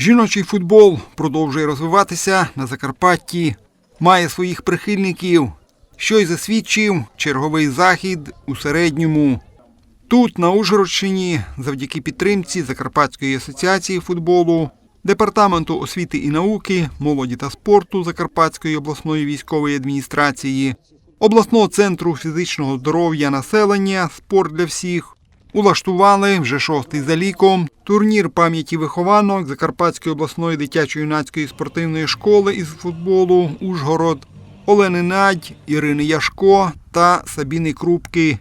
Жіночий футбол продовжує розвиватися на Закарпатті, має своїх прихильників, що й засвідчив черговий захід у середньому. Тут, на Ужгородщині, завдяки підтримці Закарпатської асоціації футболу, Департаменту освіти і науки, молоді та спорту Закарпатської обласної військової адміністрації, обласного центру фізичного здоров'я населення Спорт для всіх улаштували вже шостий за ліком. Турнір пам'яті вихованок Закарпатської обласної дитячо-юнацької спортивної школи із футболу Ужгород Олени Надь, Ірини Яшко та Сабіни Крупки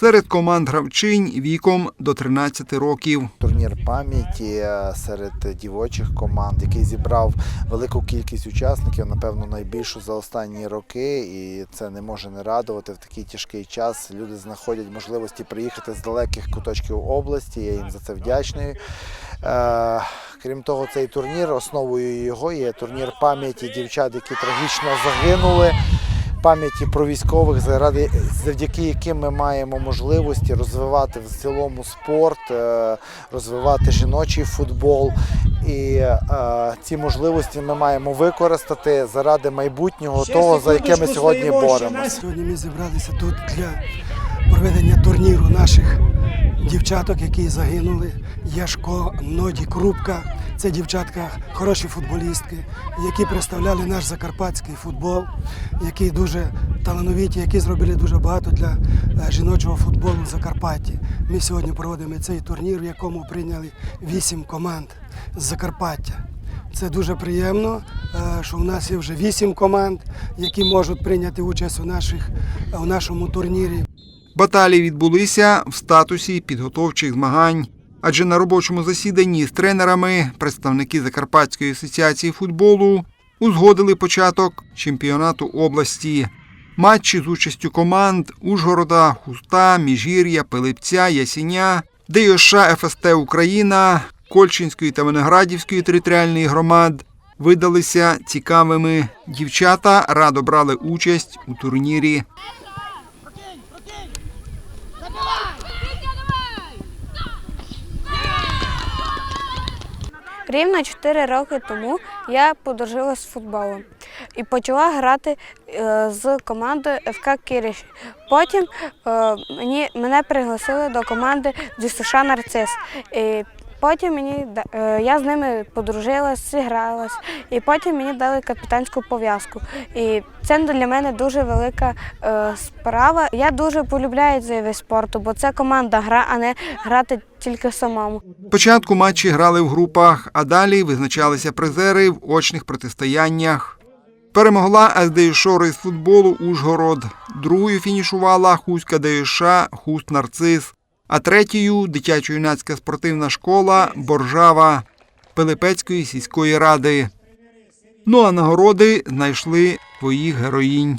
серед команд гравчинь віком до 13 років. турнір пам'яті е, серед дівочих команд, який зібрав велику кількість учасників, напевно, найбільшу за останні роки, і це не може не радувати в такий тяжкий час. Люди знаходять можливості приїхати з далеких куточків області. Я їм за це вдячний. Е, Крім того, цей турнір, основою його є турнір пам'яті дівчат, які трагічно загинули пам'яті про військових, заради завдяки яким ми маємо можливості розвивати в цілому спорт, е, розвивати жіночий футбол. І е, ці можливості ми маємо використати заради майбутнього того, за яке ми сьогодні боремося. Сьогодні ми зібралися тут для проведення турніру наших дівчаток, які загинули. Яшко, Ноді, Крупка. Це дівчатка хороші футболістки, які представляли наш закарпатський футбол, які дуже талановиті, які зробили дуже багато для е, жіночого футболу в Закарпатті. Ми сьогодні проводимо цей турнір, в якому прийняли вісім команд з Закарпаття. Це дуже приємно, е, що в нас є вже вісім команд, які можуть прийняти участь у, наших, у нашому турнірі. Баталії відбулися в статусі підготовчих змагань. Адже на робочому засіданні з тренерами представники Закарпатської асоціації футболу узгодили початок чемпіонату області. Матчі з участю команд Ужгорода, Хуста, Міжгір'я, Пилипця, Ясіня, ДЮШ ФСТ Україна, Кольчинської та Виноградівської територіальної громад видалися цікавими. Дівчата радо брали участь у турнірі. Рівно 4 роки тому я подружилася з футболом і почала грати е, з командою ФК Кириш. Потім е, мені, мене пригласили до команди ДЮСШ Нарцис. І потім мені, е, я з ними подружилась, зігралась, і потім мені дали капітанську пов'язку. І це для мене дуже велика е, справа. Я дуже полюбляю цей вид спорту, бо це команда гра, а не грати тільки самому. Спочатку матчі грали в групах, а далі визначалися призери в очних протистояннях. Перемогла СДЮШ із футболу Ужгород. Другою фінішувала Хуська ДЮШ Хуст Нарцис, а третьою дитячо-юнацька спортивна школа Боржава Пилипецької сільської ради. Ну а нагороди знайшли своїх героїнь.